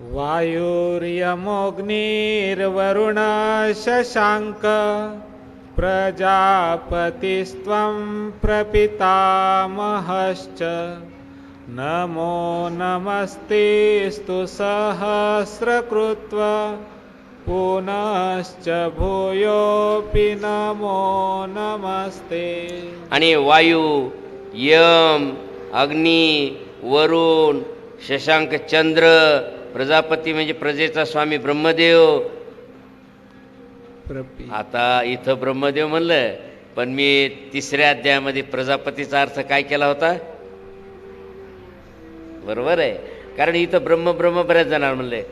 वायुर्यमोऽग्निर्वरुण शशाङ्क प्रजापतिस्त्वं प्रपितामहश्च। नमो नमस्तेस्तु सहस्रकृत्व पुनश्च भूयोऽपि नमो नमस्ते। आणि वायू यम अग्नी वरुण शशांक चंद्र प्रजापती म्हणजे प्रजेचा स्वामी ब्रह्मदेव. आता इथं ब्रह्मदेव म्हणलं पण मी तिसऱ्या अध्यायामध्ये प्रजापतीचा अर्थ काय केला होता? बरोबर आहे. कारण इथं ब्रह्म ब्रह्म बऱ्याच जणांना म्हणले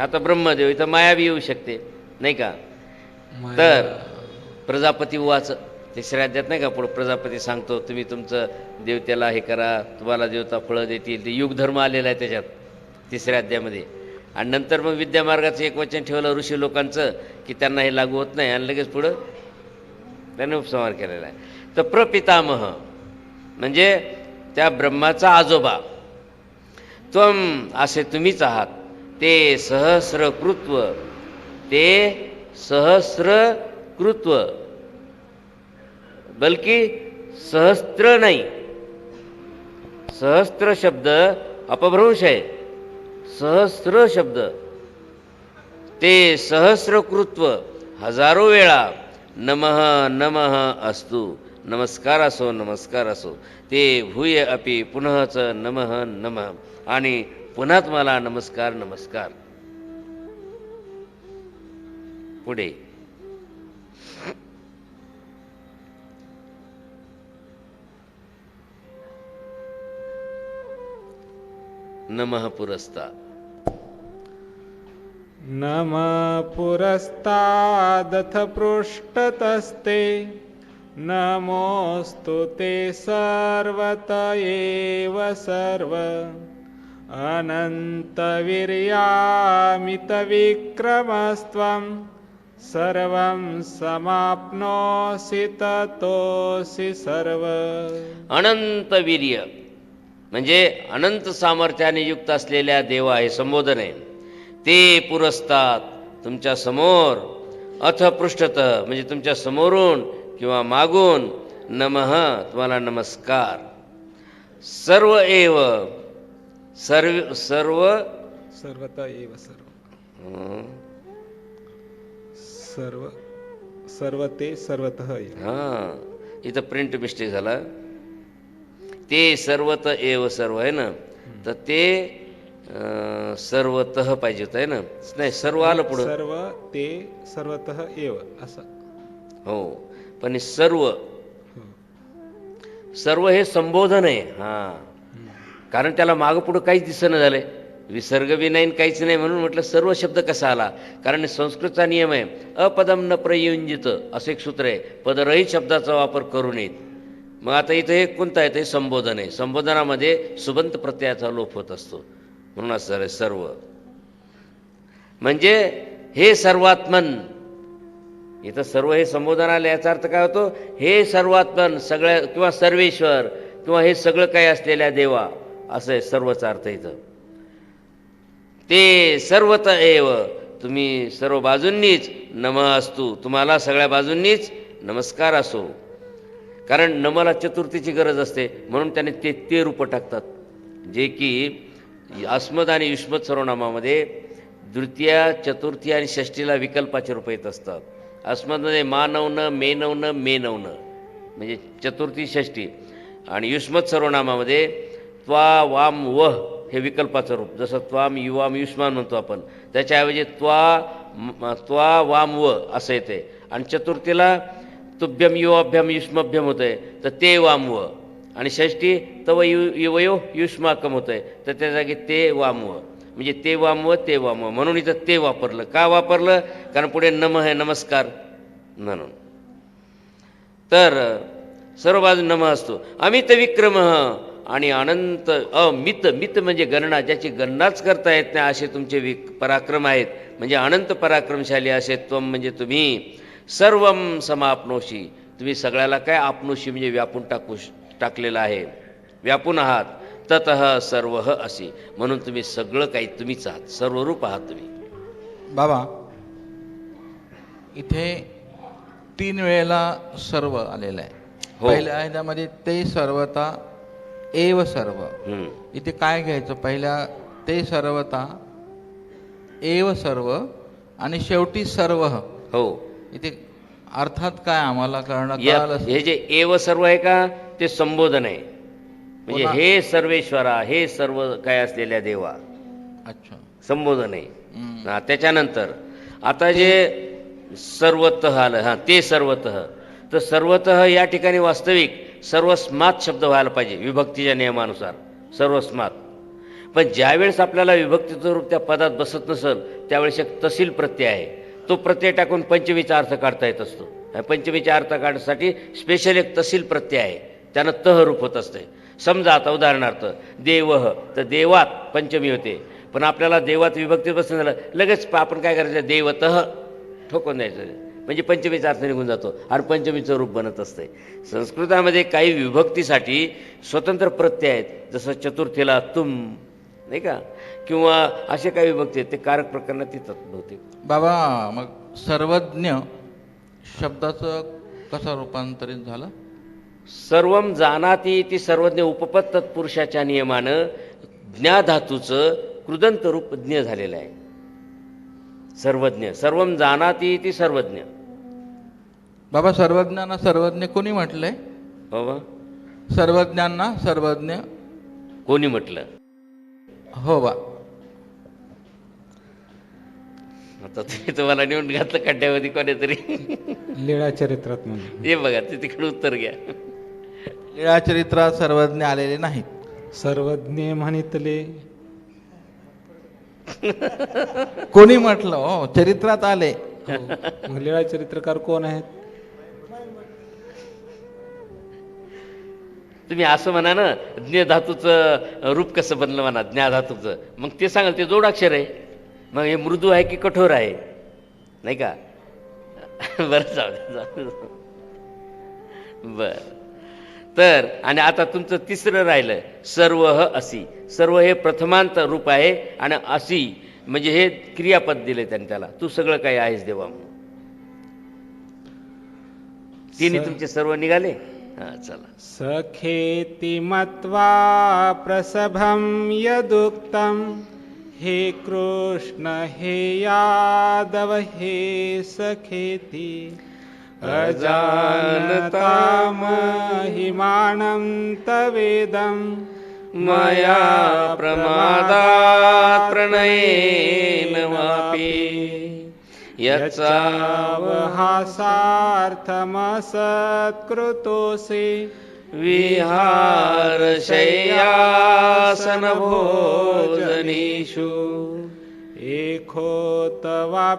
आता ब्रह्मदेव इथं माया बी येऊ शकते नाही का? तर प्रजापती वाच तिसऱ्या अध्यात नाही का पुढं प्रजापती सांगतो तुम्ही तुमचं देवतेला हे करा तुम्हाला देवता फळं देतील. ते युगधर्म आलेला आहे त्याच्यात तिसऱ्या अध्यायामध्ये. आणि नंतर मग विद्यामार्गाचं एक वचन ठेवलं ऋषी लोकांचं की त्यांना हे लागू होत नाही. आणि लगेच पुढं त्याने उपसंहार केलेला आहे. तर प्रपितामह म्हणजे त्या ब्रह्माचा आजोबा त्वम असे तुम्हीच आहात. ते सहस्रकृत्व ते सहस्रकृत्व. बल्कि सहस्त्र नाही. सहस्त्र शब्द अपभ्रंश आहे. सहस्र शब्द. ते सहस्रकृत्व हजारो वेळा नमः नमः अस्तु. नमस्कार असो नमस्कार असो. ते भूय अपि पुनःच नमः नमः. आणि पुन्हा तुम्हाला नमस्कार नमस्कार. पुढे. नमः पुरस्ता। नम पुरस्तादथ पृष्ठतस्ते नमोऽस्तु ते सर्वत एव सर्व। अनन्तवीर्यामितविक्रमस्त्वं सर्वं समाप्नोषि ततोऽसि सर्व। अनंत वीर्य म्हणजे अनंत सामर्थ्याने युक्त असलेल्या देवा हे संबोधन आहे. ते पुरस्तात तुमच्यासमोर अथ पृष्ठत म्हणजे तुमच्या समोरून किंवा मागून नमः तुम्हाला नमस्कार. सर्व एव सर्व सर्व? सर्वत एव सर्व. सर्व सर्व ते सर्वतः हां. इथं प्रिंट मिस्टेक झाला. ते सर्वत एव सर्व आहे ना? तर ते सर्वतः पाहिजे होतं आहे ना? नाही सर्व आलं पुढं. सर्व ते सर्वतः एव असं. हो पण सर्व. सर्व हे संबोधन आहे हां. कारण त्याला मागं पुढं काहीच दिसणं झालंय. विसर्ग बी नाही काहीच नाही म्हणून म्हटलं सर्व शब्द कसा आला? कारण संस्कृतचा नियम आहे अपदम न प्रयुंजित असं एक सूत्र आहे पदरहित शब्दाचा वापर करू नयेत. मग आता इथं हे कोणतं आहे? ते संबोधन आहे. संबोधनामध्ये सुबंत प्रत्ययाचा लोप होत असतो. म्हणून असं सर्व. म्हणजे हे सर्वात्मन इथं सर्व हे संबोधन आलं याचा अर्थ काय होतो? हे सर्वात्मन सगळ्या किंवा सर्वेश्वर किंवा हे सगळं काही असलेल्या देवा असं आहे सर्वचा अर्थ इथं. ते सर्वत एव तुम्ही सर्व बाजूंनीच नम असतो. तुम्हाला सगळ्या बाजूंनीच नमस्कार असो. कारण नमाला चतुर्थीची गरज असते म्हणून त्याने ते ते रूपं टाकतात. जे की अस्मद आणि युष्मत सर्वनामामध्ये द्वितीया चतुर्थी आणि षष्टीला विकल्पाचे रूप येत असतात. अस्मदमध्ये मानवनं मेनवनं मेनवनं मे म्हणजे चतुर्थी षष्टी आणि युष्मत सर्वनामामध्ये त्वा वाम वह हे विकल्पाचं रूप. जसं त्वाम युवाम युष्मान म्हणतो आपण. त्याच्याऐवजी त्वा त्वा वाम व असं येते. आणि चतुर्थीला तुभ्यम युवाभ्यम युष्मभ्यम होतं आहे तर ते वाम व आणि षष्टी तव यु युवयो युष्माकम होतं आहे तर त्या जागी ते वाम व म्हणजे ते वाम व ते वाम म्हणून इथं ते वापरलं. का वापरलं? कारण पुढे नम आहे नमस्कार म्हणून. तर सर्व बाजू नम असतो. अमित विक्रम आणि अनंत अमित मित म्हणजे गणना. ज्याची गणनाच करता येत नाही असे तुमचे विक पराक्रम आहेत. म्हणजे अनंत पराक्रमशाली असे त्वम म्हणजे तुम्ही. सर्वम समापनोशी तुम्ही सगळ्याला काय आपणोशी म्हणजे व्यापून टाकू टाकलेलं आहे? व्यापून आहात. तत सर्व असी. म्हणून तुम्ही सगळं काही तुम्हीच आहात. सर्वरूप आहात तुम्ही. बाबा इथे तीन वेळेला सर्व आलेलं आहे. हो. पहिल्या ह्याच्यामध्ये ते सर्वता एव सर्व. इथे काय घ्यायचं? पहिल्या ते सर्वता एव सर्व आणि शेवटी सर्व. हो. इथे अर्थात काय आम्हाला कळालं हे जे एव सर्व आहे का ते संबोधन आहे. म्हणजे हे सर्वेश्वरा हे सर्व काय असलेल्या देवा. अच्छा. संबोधन आहे. हा, त्याच्यानंतर आता जे सर्वतः आलं हां ते सर्वतः. तर सर्वतः या ठिकाणी वास्तविक सर्वस्मात शब्द व्हायला पाहिजे विभक्तीच्या नियमानुसार. सर्वस्मात. पण ज्यावेळेस आपल्याला विभक्तीचं रूप त्या पदात बसत नसेल त्यावेळेस एक तसील प्रत्यय आहे. तो प्रत्यय टाकून पंचमीचा अर्थ काढता येत असतो. आणि पंचमीचा अर्थ काढण्यासाठी स्पेशल एक तहसील प्रत्यय आहे. त्यानं तह रूप होत असते समजा आता उदाहरणार्थ देवह तर देवात पंचमी होते. पण आपल्याला देवात विभक्ती बसून झालं लगेच प- आपण काय करायचं? देवतः ठोकून द्यायचं. म्हणजे पंचमीचा अर्थ निघून जातो आणि पंचमीचं रूप बनत असते संस्कृतामध्ये काही विभक्तीसाठी स्वतंत्र प्रत्यय आहेत. जसं चतुर्थीला तुम नाही का? किंवा असे काही विभक्ती आहेत ते कारक प्रकरणात येतात बहुतेक. बाबा मग सर्वज्ञ शब्दाचं कसं रूपांतरित झालं? सर्वम जानाती ती सर्वज्ञ उपपद तत्पुरुषाच्या नियमानं ज्ञाधातूचं कृदंत रूप ज्ञ झालेलं आहे. सर्वज्ञ सर्वम जानाती ती सर्वज्ञ. बाबा सर्वज्ञांना सर्वज्ञ कोणी म्हटलंय? बाबा. सर्वज्ञांना सर्वज्ञ कोणी म्हटलं? हो बा. आता तुम्ही तुम्हाला नेऊन घातलं खड्ड्यामध्ये कोणीतरी. लीळा चरित्रात म्हणजे हे बघा ते तिकडे उत्तर घ्या. लीळा चरित्रात सर्वज्ञ आलेले नाहीत. सर्वज्ञ म्हणितले. कोणी म्हटलं? हो चरित्रात आले. मग लीळा चरित्रकार कोण आहेत? तुम्ही असं म्हणा ना ज्ञ धातूचं रूप कसं बनलं म्हणा ज्ञा धातूचं मग ते सांगाल ते जोडाक्षर आहे. मग हे मृदू आहे की कठोर आहे? नाही का? बरं जाऊ. बर. तर आणि आता तुमचं तिसरं राहिलं सर्व असी. सर्व हे प्रथमांत रूप आहे आणि असी म्हणजे हे क्रियापद दिले त्यांनी त्याला. तू सगळं काही आहेस देवा म्हणून. तिन्ही स- तुमचे सर्व निघाले? हा चला सखेति मत्वा प्रसभं यदुक्तं हे कृष्ण हे यादव हे सखेति अजानता महिमानं तवेदं मया प्रमादात् प्रणयेन वापि यच्चावहासार्थमसत्कृतोऽसि विहारशय्यासनभोजनेषु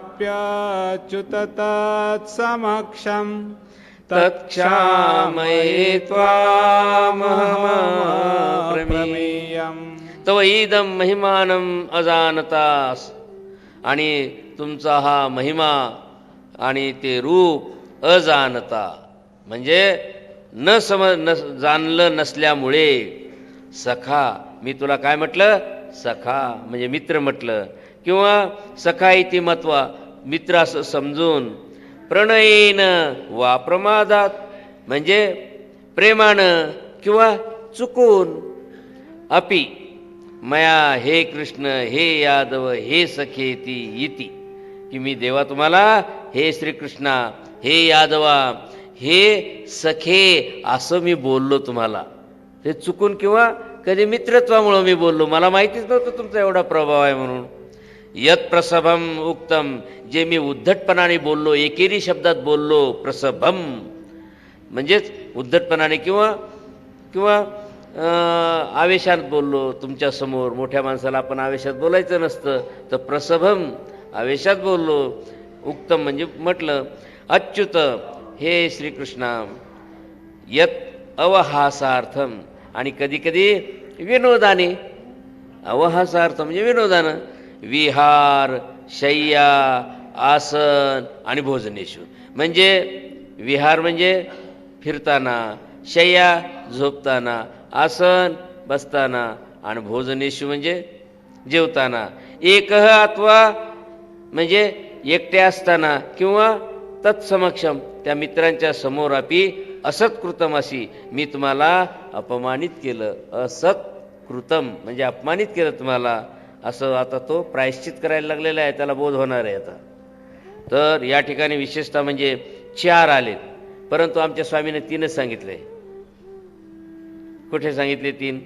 एकोतवाप्यच्युत तत्समक्षं तत्क्षामये त्वामहमप्रमेयम् प्रमेयम् तव इदं महिमानम् अजानतास आणि तुमचा हा महिमा आणि ते रूप अजानता. म्हणजे न सम न जाणलं नसल्यामुळे सखा मी तुला काय म्हटलं? सखा म्हणजे मित्र म्हटलं. किंवा सखा इति मत्वा मित्र असं समजून प्रणयेन वा प्रमादात म्हणजे प्रेमानं किंवा चुकून अपि मया हे कृष्ण हे यादव हे सखेती इति. की मी देवा तुम्हाला हे श्रीकृष्णा हे यादवा हे सखे असं मी बोललो तुम्हाला. ते चुकून किंवा कधी मित्रत्वामुळं मी बोललो. मला माहितीच नव्हतं तुमचा एवढा प्रभाव आहे म्हणून. यत प्रसभम उक्तम जे मी उद्धटपणाने बोललो एकेरी शब्दात बोललो प्रसभम. म्हणजेच उद्धटपणाने किंवा किंवा आवेशात बोललो तुमच्यासमोर मोठ्या माणसाला आपण आवेशात बोलायचं नसतं. तर प्रसभम आवेशात बोललो. उक्तम म्हणजे म्हटलं अच्युत हे श्रीकृष्णा यत अवहासार्थम आणि कधीकधी विनोदाने अवहासार्थ म्हणजे विनोदानं विहार शय्या आसन आणि भोजनेशू. म्हणजे विहार म्हणजे फिरताना शय्या झोपताना आसन बसताना आणि भोजनेशू म्हणजे जेवताना. एकह अथवा म्हणजे एकटे असताना किंवा तत्समक्षम त्या मित्रांच्या समोर आपी असत कृतमाशी मी तुम्हाला अपमानित केलं असत कृतम म्हणजे अपमानित केलं तुम्हाला असं आता तो प्रायश्चित करायला लागलेला आहे त्याला बोध होणार आहे आता. तर या ठिकाणी विशेषतः म्हणजे चार आलेत परंतु आमच्या स्वामीने तीनच सांगितले. कुठे सांगितले तीन?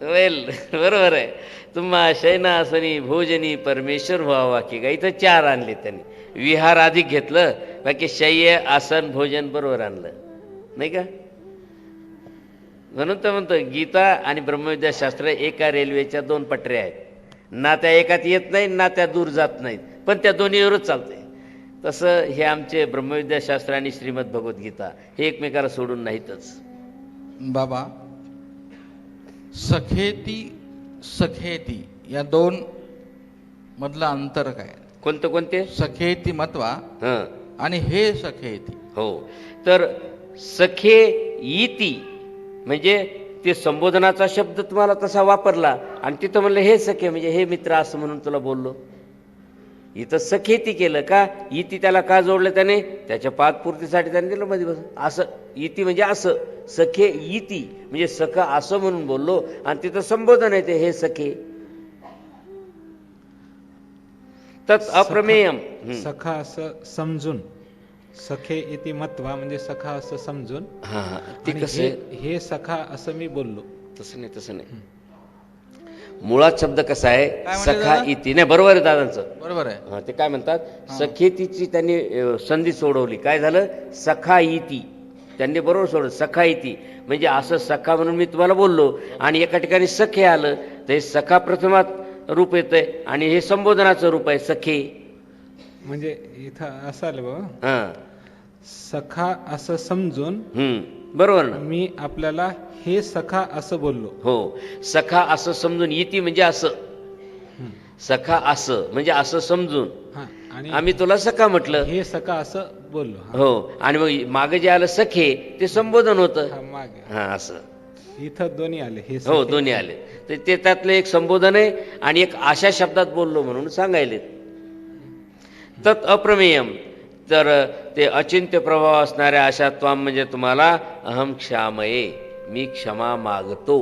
वेल बरोबर आहे तुम्हा शयनासनी भोजनी परमेश्वर व्हावा की का इथं चार आणले त्यांनी विहार अधिक घेतलं बाकी शय्य आसन भोजन बरोबर आणलं नाही का म्हणून तर म्हणतो गीता आणि ब्रह्मविद्याशास्त्र एका रेल्वेच्या दोन पटऱ्या आहेत ना त्या एकात येत नाही ना त्या दूर जात नाहीत पण त्या दोन्हीवरच चालते तसं हे आमचे ब्रह्मविद्याशास्त्र आणि श्रीमद भगवद्गीता हे एकमेकाला सोडून नाहीतच बाबा सखेती सखेती या दोन मधलं अंतर काय? कोणतं कोणते? सखेती मत्वा हां. आणि हे सखेती. हो. तर सखे इति म्हणजे ते संबोधनाचा शब्द तुम्हाला तसा वापरला आणि तिथं म्हणलं हे सखे म्हणजे हे मित्र असं म्हणून तुला बोललो. इथं सखेती केलं का इति त्याला का जोडलं त्याने? त्याच्या पादपूर्तीसाठी त्याने दिलं मध्ये बस असं इति म्हणजे असं. सखे इति म्हणजे सख असं म्हणून बोललो आणि तिथं संबोधन आहे ते हे सखे. तत् अप्रमेयम. सखा असं समजून सखे इति मत्वा म्हणजे सखा असं समजून हा ते कसं हे सखा असं मी बोललो. तसं नाही तसं नाही. मुळात शब्द कसा आहे? काय म्हणले सखा दादा? इति. नाही बरोबर आहे दादांचं. बरोबर आहे. हा, ते काय म्हणतात? सखेतीची त्यांनी अ, संधी सोडवली. काय झालं? सखा इति. त्यांनी बरोबर सोडलं सखा इति. म्हणजे असं सखा म्हणून मी तुम्हाला बोललो आणि एका ठिकाणी सखे आलं तर हे सखा प्रथमात रूप येतंय आणि हे संबोधनाचं रूप आहे सखे. म्हणजे इथं असं आलं बाबा. हा. सखा असं समजून हम्म बरोबर ना? मी आपल्याला हे सखा असं बोललो. हो. सखा असं समजून इति म्हणजे असं. सखा असं म्हणजे असं समजून. हा आणि आम्ही तुला सखा म्हटलं. हे सखा असं बोललो हा. हो. आणि मग मागे जे आलं सखे ते संबोधन होतं. हा मागे. हा असं. इथं दोन्ही आले हे हो सखे. दोन्ही आले. तर ते त्यातलं एक संबोधन आहे आणि एक अशा शब्दात बोललो म्हणून सांगायले तत् अप्रमेयम. तर ते अचिंत्य प्रभाव असणाऱ्या अशा त्वाम म्हणजे तुम्हाला अहम क्षामये मी क्षमा मागतो.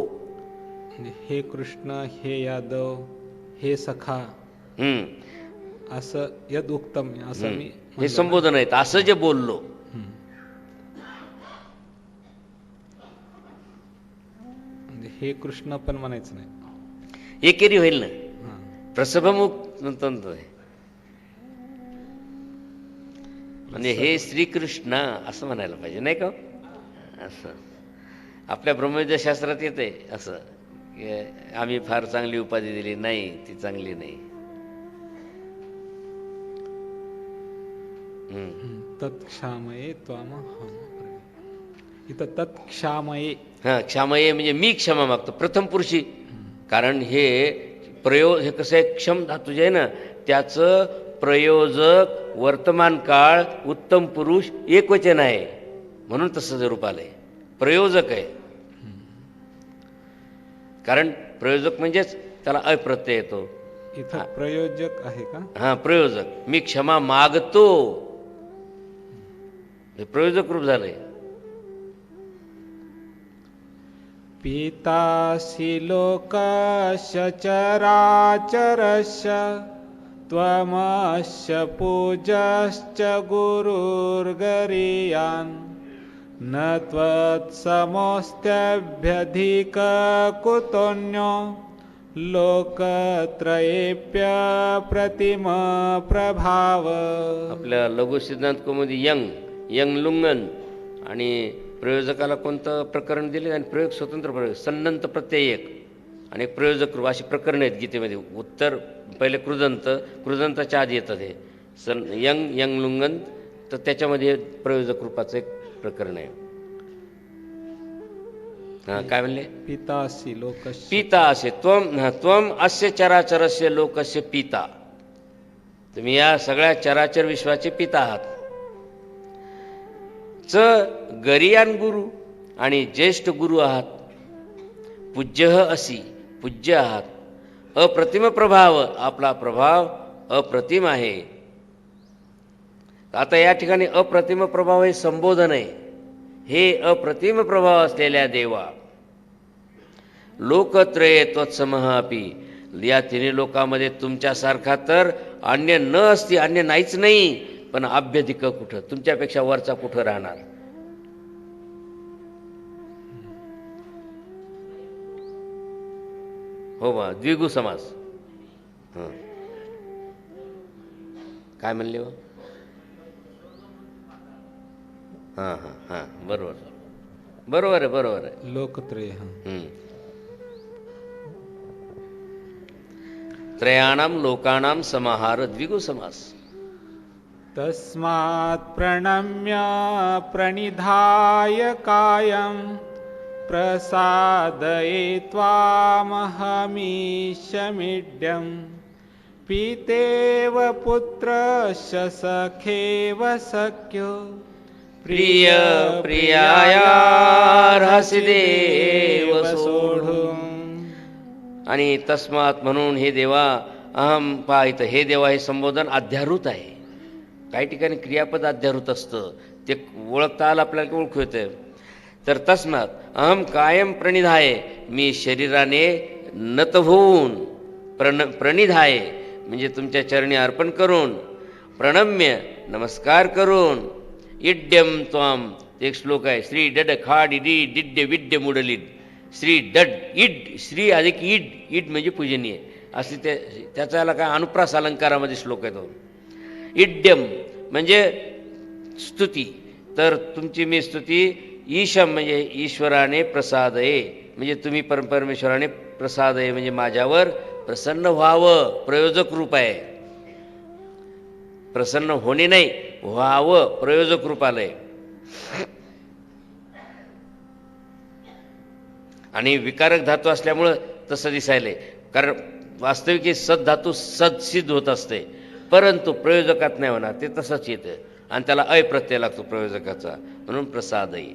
म्हणजे हे कृष्ण हे यादव हे सखा हम्म. असं यद उत्तम असं मी हे. संबोधन आहेत असं जे बोललो. म्हणजे हे कृष्ण पण म्हणायचं नाही. एकेरी होईल ना. प्रसभमुख तंत्र आहे. म्हणजे हे श्रीकृष्ण असं म्हणायला पाहिजे नाही का? असं. आपल्या ब्रह्मविद्या शास्त्रात येते असं. की आम्ही फार चांगली उपाधी दिली नाही ती चांगली नाही. तत्क्षामये त्वाम इथं तत्क्षामये. हा क्षामये म्हणजे मी क्षमा मागतो प्रथम पुरुषी. कारण हे प्रयोग हे कसं आहे क्षम धातू जे आहे ना त्याचं प्रयोजक वर्तमान काळ उत्तम पुरुष एकवचन आहे. म्हणून तसं जरूप आलंय प्रयोजक आहे. कारण प्रयोजक म्हणजेच त्याला अप्रत्यय येतो. प्रयोजक आहे का? हा प्रयोजक. मी क्षमा मागतो. हे प्रयोजक रूप झालंय. पितासि लोकस्य चराचरस्य त्वमस्य पूजश्च गुरुर्गरीयान्। न त्वत्समोऽस्त्यभ्यधिककुतोऽन्यो। लोकत्रयेऽप्यप्रतिमप्रभाव आपल्या लघु सिद्धांत कौमुदी यंग यंग लुंगन आणि प्रयोजकाला कोणतं प्रकरण दिले? आणि प्रयोग स्वतंत्र प्रयोग सन्नंत प्रत्यय एक आणि प्रयोजक रूप अशी प्रकरणं आहेत गीतेमध्ये. उत्तर पहिले कृदंत कृदंताच्या आधी येतं हे. सन यंग यंग लुंगन तर त्याच्यामध्ये प्रयोजक रूपाचं एक प्रकरण आहे. हां काय म्हणले? पितासि लोकस्य पिता असे त्वम हा, त्वम अस्य चराचरस्य लोकस्य पिता. तुम्ही या सगळ्या चराचर विश्वाचे पिता आहात. च गरियान गुरु आणि ज्येष्ठ गुरु आहात. पूज्य असी. पूज्य आहात अप्रतिम प्रभाव आपला प्रभाव अप्रतिम आहे. आता या ठिकाणी अप्रतिम प्रभाव हे संबोधन आहे. हे अप्रतिम प्रभाव असलेल्या देवा. लोकत्रये त्वत्समः अपि. या तिन्ही लोकांमध्ये तुमच्यासारखा तर अन्य न असती अन्य नाहीच नाही पण आभ्यधिक कुठं? तुमच्यापेक्षा वरचा कुठं राहणार? हो बा द्विगु समास. हं. काय म्हणले हो? हां हां हां. बरोबर. बरोबर आहे बरोबर आहे. लोकत्रय हा. हम्म. त्रयाणां लोकानां समाहार द्विगु समास. तस्मात् प्रणम्य प्रणिधाय कायं प्रसादये त्वामहमीशमिड्यं पितेव पुत्रस्य सखेव सख्यो। प्रिय प्रियायार्हसि देव सोढून आणि तस्मात म्हणून हे देवा अहम पाहित हे देवा हे संबोधन अध्यारूत आहे. काही ठिकाणी क्रियापद अध्यारूत असतं. ते ओळखता आलं आपल्याला ओळखू येतं. तर तस्मात अहम कायम प्रणिधाय मी शरीराने नत होऊन प्रण प्रणिधाय म्हणजे तुमच्या चरणी अर्पण करून प्रणम्य नमस्कार करून इड्यम त्वाम एक श्लोक आहे श्री डड खाड इडी डिड्य विड्य मुडलिड श्री डड इड श्री अधिक इड इड म्हणजे पूजनीय. असे ते त्याच्याला काय अनुप्रास अलंकारामध्ये श्लोक आहे तो. इड्यम म्हणजे स्तुती. तर तुमची मी स्तुती ईशम म्हणजे ईश्वराने प्रसाद आहे म्हणजे तुम्ही परम परमेश्वराने प्रसाद आहे म्हणजे माझ्यावर प्रसन्न व्हावं प्रयोजक रूप आहे. प्रसन्न होणे नाही व्हावं प्रयोजक रूप आलंय आणि विकारक धातू असल्यामुळं तसं दिसायलंय. कारण वास्तविक हे सद धातू सदसिद्ध होत असते. परंतु प्रयोजकात नाही होणार ते तसंच येतं. आणि त्याला अप्रत्यय लागतो प्रयोजकाचा. म्हणून प्रसादही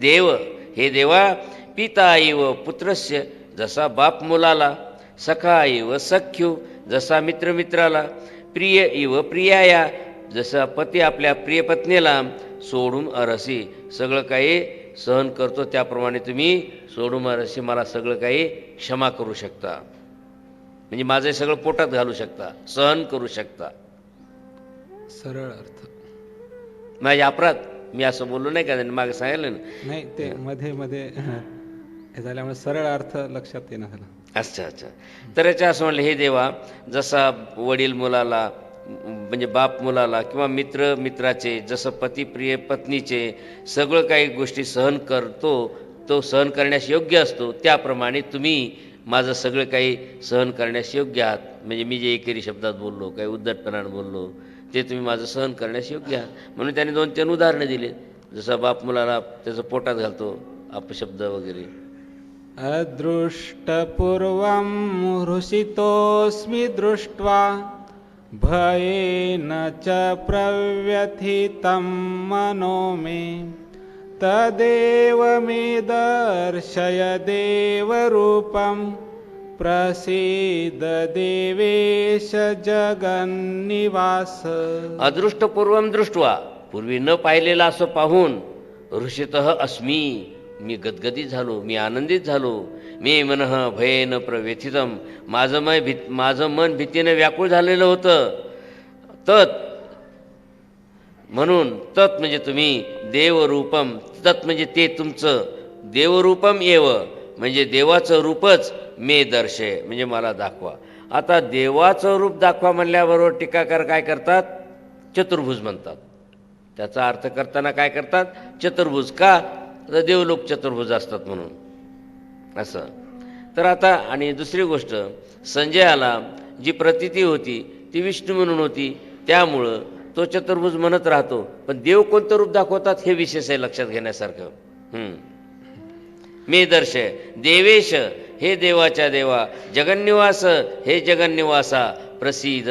देव हे देवा पिता इव पुत्रस्य जसा बाप मुलाला सखा इव सख्यू जसा मित्र मित्राला प्रिय इव प्रियाया जसा पती आपल्या प्रिय पत्नीला सोडून अरसी. सगळं काही सहन करतो त्याप्रमाणे तुम्ही सोडून अरसी. मला सगळं काही क्षमा करू शकता. म्हणजे माझं सगळं पोटात घालू शकता सहन करू शकता. सरळ अर्थ. माझे अपराध. मी असं बोललो नाही का त्यांनी मागे सांगितलं ना? नाही ते मध्ये मध्ये हे झाल्यामुळे सरळ अर्थ लक्षात येणं झालं. अच्छा अच्छा. तर याच्या असं म्हणलं हे देवा जसा वडील मुलाला म्हणजे बाप मुलाला किंवा मित्र मित्राचे जसं पती प्रिय पत्नीचे सगळं काही गोष्टी सहन करतो तो सहन करण्यास योग्य असतो त्याप्रमाणे तुम्ही माझं सगळं काही सहन करण्यास योग्य आहात. म्हणजे मी जे एकेरी शब्दात बोललो काही उद्धटपणानं बोललो ते तुम्ही माझं सहन करण्यास योग्य आहात. म्हणून त्याने दोन तीन उदाहरणं दिली जसं बाप मुलाला त्याचं पोटात घालतो अपशब्द वगैरे. अदृष्टपूर्वं हृषितोऽस्मि दृष्ट्वा भयेन च प्रव्यथितं मनो मे। तदेव मे दर्शय देवरूपं। प्रसीद देवेश जगन्निवास। अदृष्टपूर्वम दृष्ट्वा पूर्वी न पाहिलेला असं पाहून ऋषित अस्मी मी गदगदी झालो मी आनंदित झालो मी मनः भयेन प्रव्यथितम माझं मय भी माझं मन भीतीने व्याकुळ झालेलं होतं. तत् म्हणून तत् म्हणजे तुम्ही देवरूपम. तत् म्हणजे ते तुमचं. देवरूपम येव म्हणजे देवाचं रूपच मे दर्शय म्हणजे मला दाखवा. आता देवाचं रूप दाखवा म्हणल्याबरोबर टीकाकार काय करतात? चतुर्भुज म्हणतात. त्याचा अर्थ करताना काय करतात? चतुर्भुज का? तर देवलोक चतुर्भुज असतात म्हणून. असं. तर आता आणि दुसरी गोष्ट संजयाला जी प्रतिती होती ती विष्णू म्हणून होती त्यामुळं तो चतुर्भुज म्हणत राहतो. पण देव कोणतं रूप दाखवतात हे विशेष आहे लक्षात घेण्यासारखं. मी दर्श देवेश हे देवाच्या देवा जगन्निवास हे जगन्निवासा प्रसिद्ध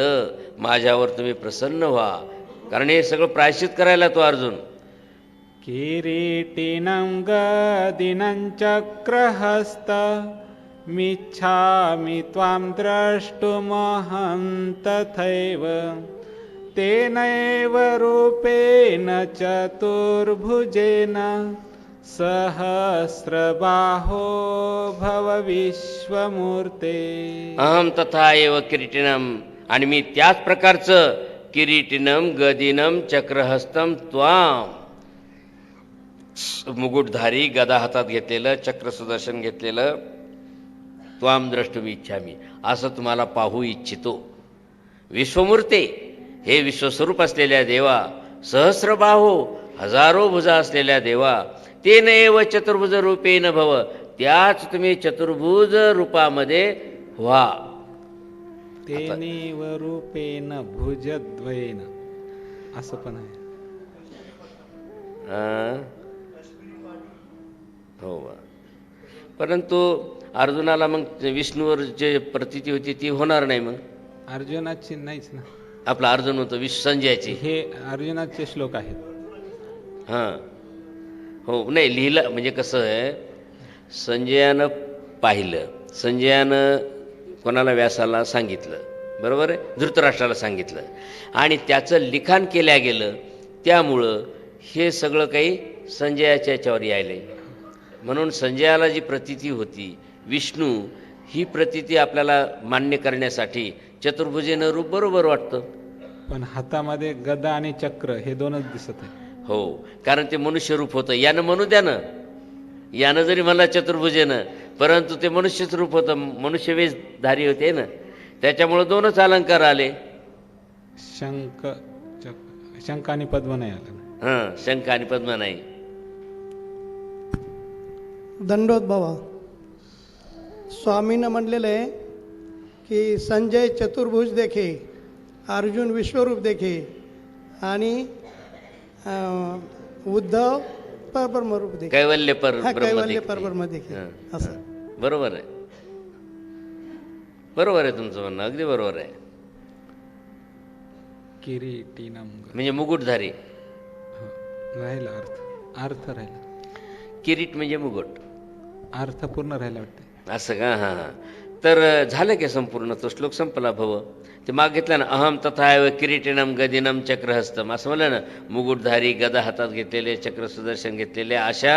माझ्यावर तुम्ही प्रसन्न व्हा. कारण हे सगळं प्रायश्चित करायला तो अर्जुन. किरीटिनं गदिनं चक्रहस्त मिच्छामि त्वां द्रष्टुमहं तथैव तेनैव रूपेण चतुर्भुजेन सहस्रबाहो भव विश्वमूर्ते। अहम तथा एव किरीटिनम आणि मी त्याच प्रकारचं किरीटिनम गदिनम चक्रहस्तम त्वाम. मुकुटधारी गदा हातात घेतलेलं चक्र सुदर्शन घेतलेलं त्वाम द्रष्टुमी इच्छामी. असं तुम्हाला पाहू इच्छितो. विश्वमूर्ते! हे विश्वस्वरूप असलेल्या देवा सहस्रबाहो हजारो भुजा असलेल्या देवा ते नैव चतुर्भुज रूपेन भव त्याच तुम्ही चतुर्भुज रूपामध्ये व्हा. तेनेव रूपेण भुजद्वयेन असं पण आहे? हो. परंतु अर्जुनाला मग विष्णूवर जे प्रतीती होती ती होणार नाही मग? अर्जुनाची नाहीच ना. आपला अर्जुन होतो विश्व संजयाची. हे अर्जुनाचे श्लोक आहेत. हां. हो नाही लिहिलं म्हणजे कसं आहे संजयानं पाहिलं. संजयानं कोणाला व्यासाला सांगितलं बरोबर आहे? धृतराष्ट्राला सांगितलं. आणि त्याचं लिखाण केल्या गेलं त्यामुळं हे सगळं काही संजयाच्या याच्यावर यायले म्हणून संजयाला जी प्रतीती होती विष्णू ही प्रतीती आपल्याला मान्य करण्यासाठी चतुर्भुजेनं रूप बरोबर वाटतं. पण हातामध्ये गदा आणि चक्र हे दोनच दिसत आहे. हो कारण ते मनुष्य रूप होतं. यानं म्हणू द्या ना. यानं जरी म्हणला चतुर्भुजेनं परंतु ते मनुष्यच रूप होतं. मनुष्यवेशधारी होते ना. त्याच्यामुळं दोनच अलंकार आले. शंख चक शंख आणि पद्म नाही आलं. ना. हां शंख आणि पद्म नाही. बाबा स्वामीनं म्हणलेलं आहे की संजय चतुर्भुज देखे अर्जुन विश्वरूप देखे आणि उद्धव परब्रह्मरूप देखे. कैवल्य पर हा कैवल्य. परब्रह्म देखे. असं हां. बरोबर आहे. बरोबर आहे तुमचं म्हणणं अगदी बरोबर आहे. किरीटिनम म्हणजे मुकुटधारी. हो. राहिला अर्थ. अर्थ राहिला. किरीट म्हणजे मुकुट. अर्थ पूर्ण राहिला वाटतं. असं का? हां हां. तर झालं की संपूर्ण तो श्लोक संपला भव. ते माग घेतला ना अहम तथा एव किरीटिनम गदिनम चक्रहस्तम. असं म्हणलं ना मुकुटधारी गदा हातात घेतलेले चक्र सुदर्शन घेतलेले अशा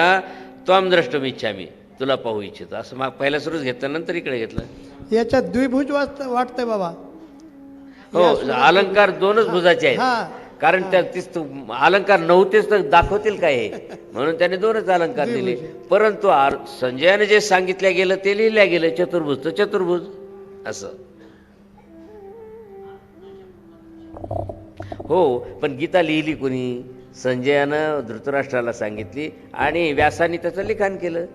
त्वाम द्रष्टम इच्छामी. तुला पाहू इच्छितो. असं माग पहिला सुरूच घेतलं नंतर इकडे घेतलं. याच्यात द्विभुज वाटत वाटतंय बाबा. हो अलंकार दोनच भुजाचे आहेत. कारण त्या तीच तो अलंकार नव्हतेच तर दाखवतील काय हे? म्हणून त्याने दोनच अलंकार दिले. परंतु संजयाने जे सांगितलं गेलं ते लिहिल्या गेलं चतुर्भुज तर चतुर्भुज असं. हो पण गीता लिहिली कोणी? संजयानं धृतराष्ट्राला सांगितली आणि व्यासाने त्याचं लिखाण केलं.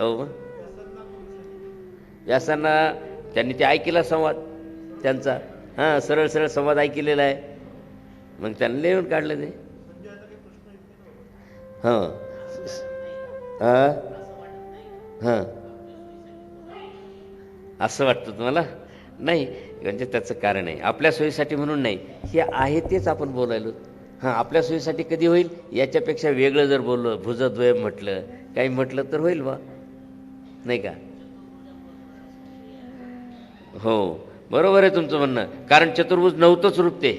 हो. व्यासांना त्यांनी ते ऐकला संवाद त्यांचा. हां सरळ सरळ संवाद ऐकलेला आहे. मग त्यांना लिहून काढलं ते. हां. हां. हां. असं वाटतं तुम्हाला? नाही म्हणजे त्याचं कारण आहे. आपल्या सोयीसाठी म्हणून नाही. हे आहे तेच आपण बोलायलो. हां आपल्या सोयीसाठी कधी होईल? याच्यापेक्षा वेगळं जर बोललो भुजद्वय म्हटलं काही म्हटलं तर होईल बा. नाही का? हो. बरोबर आहे तुमचं म्हणणं. कारण चतुर्भुज नव्हतंच रूप ते.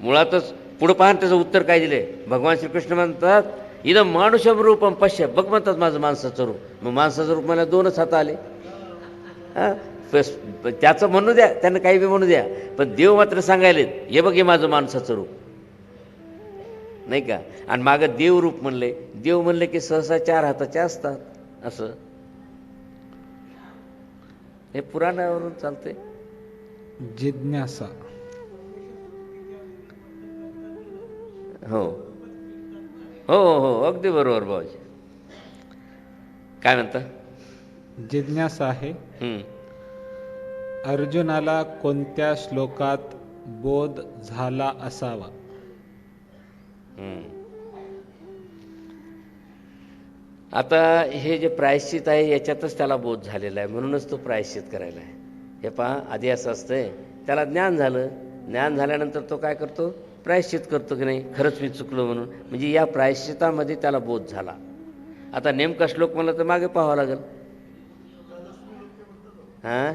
मुळातच पुढं पाहून त्याचं उत्तर काय दिले भगवान श्रीकृष्ण म्हणतात इथं मानुषम रूपम पश्य. बघ म्हणतात माझं माणसाचं रूप. मग माणसाचं रूप मला दोनच हात आले. हां? त्याचं म्हणू द्या. त्यांना काही बी म्हणू द्या. पण देव मात्र सांगायलेत हे बघ हे माझं माणसाचं रूप. नाही का? आणि मागं देव रूप म्हणले. देव म्हणले की सहसा चार हाताचे असतात. असं. हे पुराणावरून चालतंय. जिज्ञासा. हो. हो हो अगदी बरोबर बाबाजी काय म्हणता? जिज्ञासा आहे. अर्जुनाला कोणत्या श्लोकात बोध झाला असावा. आता हे जे प्रायश्चित आहे याच्यातच त्याला बोध झालेला आहे. म्हणूनच तो प्रायश्चित करायला आहे. हे पहा आधी असं असतंय. त्याला ज्ञान झालं. ज्ञान झाल्यानंतर तो काय करतो? प्रायश्चित करतो की नाही? खरंच मी चुकलो म्हणून. म्हणजे या प्रायश्चितामध्ये त्याला बोध झाला. आता नेमका श्लोक मला तर मागे पाहावं लागेल. हां?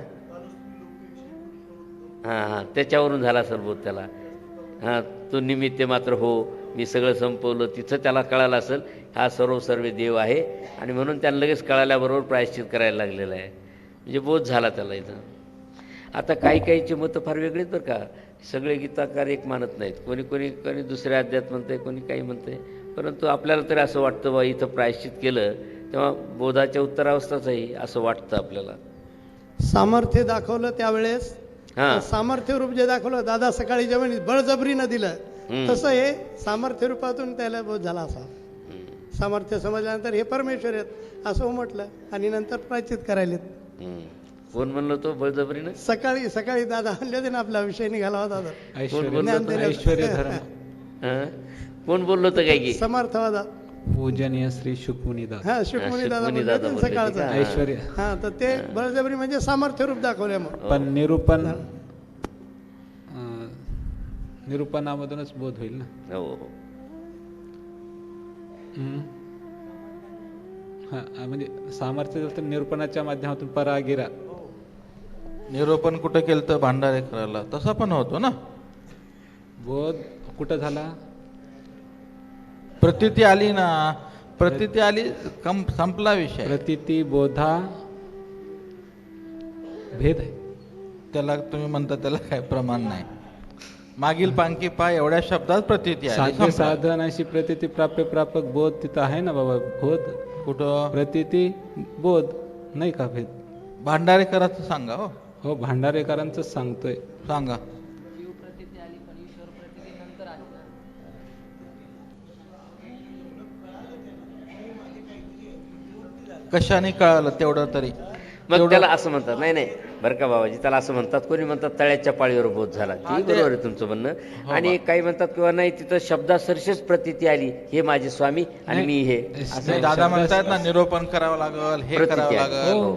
हां हां. त्याच्यावरून झाला सर बोध त्याला. हां तो निमित्त मात्र हो. मी सगळं संपवलं. तिथं त्याला कळालं असेल हा सर्व सर्व देव आहे. आणि म्हणून त्याला लगेच कळाल्याबरोबर प्रायश्चित करायला लागलेलं आहे. म्हणजे बोध झाला त्याला इथं. आता काही काहीची मतं फार वेगळीच बरं का. सगळे गीताकार एक मानत नाहीत. कोणी कोणी कोणी दुसऱ्या अध्यात म्हणतंय कोणी काही म्हणतंय. परंतु आपल्याला तरी असं वाटतं बा इथं प्रायश्चित केलं तेव्हा बोधाच्या उत्तरावस्थाच आहे असं वाटतं आपल्याला. सामर्थ्य दाखवलं त्यावेळेस. हां. सामर्थ्य रूप जे दाखवलं दादा सकाळी जेवण बळजबरीनं दिलं. तसं हे सामर्थ्य रूपातून त्याला बोध झाला असा. सामर्थ्य समजल्यानंतर हे परमेश्वर आहेत असं म्हटलं आणि नंतर प्रायचित करायलेत. हम्म. कोण म्हणलं तो? बळजबरीनं? सकाळी सकाळी दादा म्हणले होते ना आपला विषय निघाला होता. ऐश्वर्य धर्म हां? कोण बोललो होतं काय की? समर्थवादा पूजनीय श्री हा शुकमुनी दादा शुकमुनी दादा बोलले सकाळचं. का? ऐश्वर्य. हा तर ते बळजबरी म्हणजे सामर्थ्य रूप दाखवल्यामुळे पण निरूपण अं, निरूपणामधूनच बोध होईल ना? हो हो हम्म. हा म्हणजे सामर्थ्य जर तर निरूपणाच्या माध्यमातून परागिरा. निरोपण कुठं केलं तर भांडारे करायला. तसा पण होतो ना? बोध कुठं झाला? प्रतिती आली ना? प्रतिती आली कम संपला विषय. प्रतिती बोधा भेद आहे. त्याला तुम्ही म्हणता त्याला काय प्रमाण नाही. मागील पांकी पाय एवढ्या शब्दात प्रतिती आली साध्य संपला. साधन अशी प्रतिती प्राप्य प्रापक बोध तिथं आहे ना बाबा? बोध. कुठं? प्रतिती बोध नाही का भेद? भांडारेकराचं सांगा हो. हो भांडारेकरांचं सांगतोय. सांगा. कशाने कळालं तेवढं तरी? मग त्याला असं म्हणतात नाही नाही बरं का बाबाजी त्याला असं म्हणतात. कोणी म्हणतात तळ्याच्या पाळीवर बोध झाला. हा, ती बरोबर आहे तुमचं म्हणणं. हो आणि काही म्हणतात किंवा नाही तिथं शब्दासरशीच प्रतीती आली. हे माझे स्वामी आणि. मी हे. असं दादा शब्द- म्हणतायत ना निरोपण करावं लागल हे प्रतीती करावं. लागल. हो.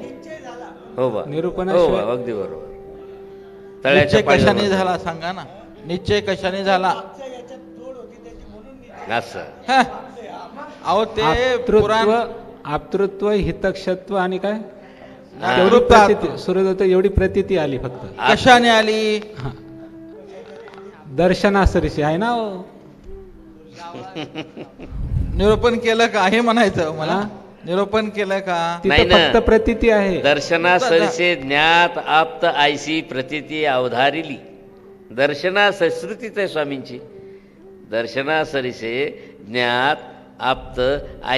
हो बा हो निरूपणाशिवाय- बा अगदी बरोबर निश्चय तळ्याच्या कशाने झाला सांगा ना निश्चय कशाने झाला असं हा. अहो ते आप्तृत्व पुराण आप्तृत्व हितक्षत्व आणि काय हा. एवढी आप्तृत्व- प्रतिती सूर्यदत्त एवढी प्रतिती आली फक्त कशाने आली हा. दर्शनासरीशी आहे ना हो. निरोपण केलं का हे म्हणायचं मला हा? निरोपण केलं का? नाही तिथं ना. फक्त प्रतिती आहे. दर्शना सरसे ज्ञात आप्त आयसी प्रतिती अवधारिली. दर्शना संस्कृतीच आहे स्वामींची. दर्शना सरिसे ज्ञात आप्त आय